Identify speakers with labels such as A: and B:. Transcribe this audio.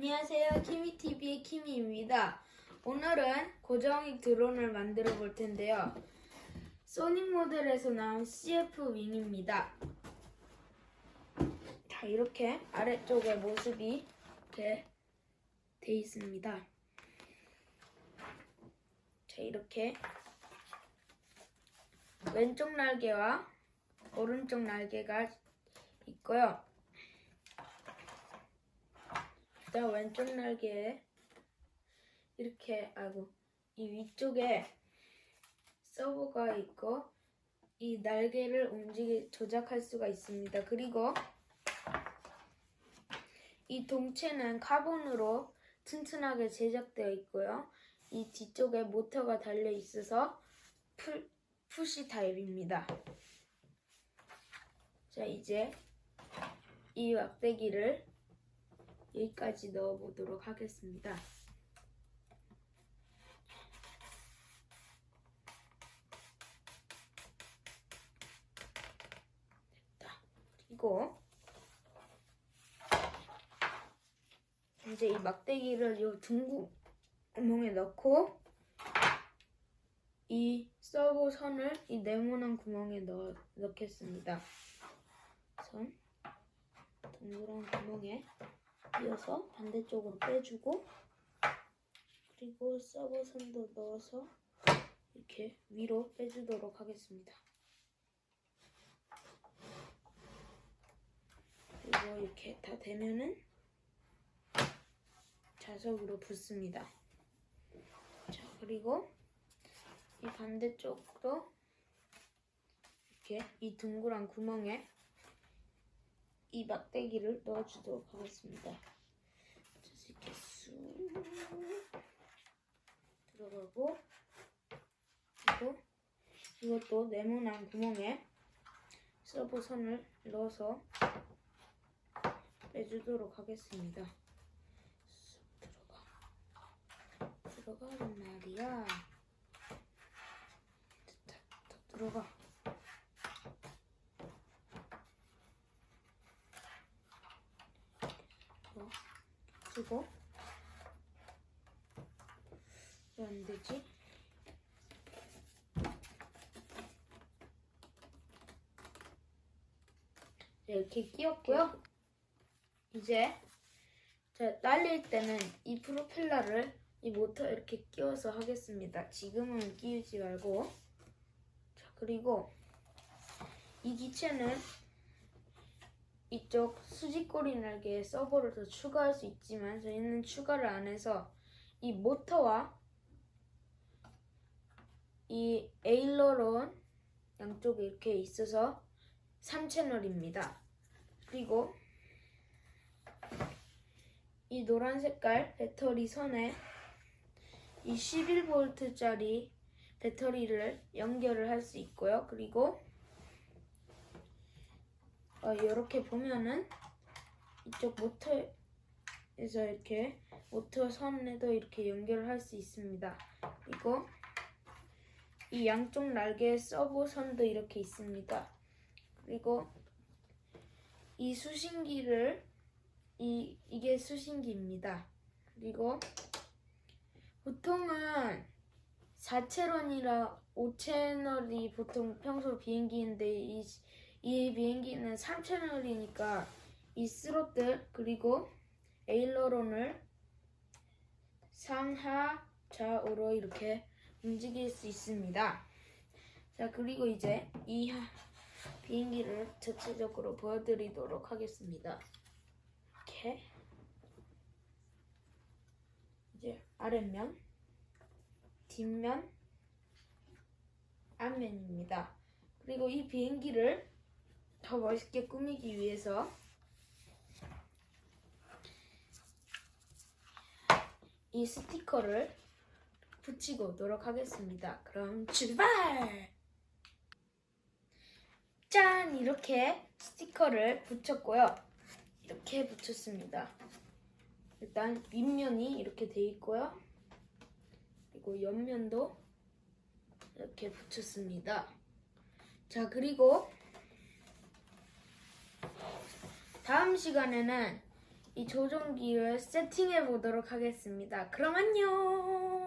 A: 안녕하세요. 키미TV의 키미입니다. 오늘은 고정익 드론을 만들어 볼 텐데요. 소닉 모델에서 나온 CF 윙입니다. 자, 이렇게 아래쪽에 모습이 이렇게 돼 있습니다. 자, 이렇게 왼쪽 날개와 오른쪽 날개가 있고요. 일단 왼쪽 날개에 이렇게 아이고 이 위쪽에 서버가 있고 이 날개를 움직이 조작할 수가 있습니다. 그리고 이 동체는 카본으로 튼튼하게 제작되어 있고요. 이 뒤쪽에 모터가 달려 있어서 풀, 푸시 타입입니다. 자 이제 이 막대기를 여기까지 넣어보도록 하겠습니다. 됐다. 그리고 이제 이 막대기를 이 둥구 구멍에 넣고 이 서버 선을 이 네모난 구멍에 넣어 넣겠습니다. 선 둥그런 구멍에 이어서 반대쪽으로 빼주고 그리고 서버 선도 넣어서 이렇게 위로 빼주도록 하겠습니다. 그리고 이렇게 다 되면은 자석으로 붙습니다. 자 그리고 이 반대쪽도 이렇게 이 둥그란 구멍에 이 막대기를 넣어주도록 하겠습니다. 그래서 이렇게 쑥 들어가고 그리고 이것도 네모난 구멍에 서브 선을 넣어서 빼주도록 하겠습니다. 쑥 들어가 들어가란 말이야. 됐다, 더 들어가. 쓰고 왜안 되지? 네, 이렇게 끼웠고요. 이제 자, 날릴 때는 이 프로펠러를 이 모터 이렇게 끼워서 하겠습니다. 지금은 끼우지 말고 자 그리고 이 기체는 이쪽 수직꼬리 날개에 서버를 더 추가할 수 있지만 저희는 추가를 안 해서 이 모터와 이 에일러론 양쪽에 이렇게 있어서 3채널입니다. 그리고 이 노란 색깔 배터리 선에 이 11V짜리 배터리를 연결을 할 수 있고요. 그리고 어, 이렇게 보면은 이쪽 모터에서 이렇게 모터 선에도 이렇게 연결을 할수 있습니다. 그리고 이 양쪽 날개 서버 선도 이렇게 있습니다. 그리고 이 수신기를 이 이게 수신기입니다. 그리고 보통은 4채널이라 5채널이 보통 평소 비행기인데 이, 이 비행기는 3채널이니까 이 스로틀 그리고 에일러론을 상하 좌우로 이렇게 움직일 수 있습니다. 자 그리고 이제 이 하- 비행기를 전체적으로 보여드리도록 하겠습니다. 이렇게 이제 아랫면, 뒷면, 앞면입니다. 그리고 이 비행기를 더 멋있게 꾸미기 위해서 이 스티커를 붙이고 오도록 하겠습니다. 그럼 출발! 짠! 이렇게 스티커를 붙였고요. 이렇게 붙였습니다. 일단 윗면이 이렇게 돼 있고요. 그리고 옆면도 이렇게 붙였습니다. 자, 그리고 다음 시간에는 이 조종기를 세팅해 보도록 하겠습니다. 그럼 안녕.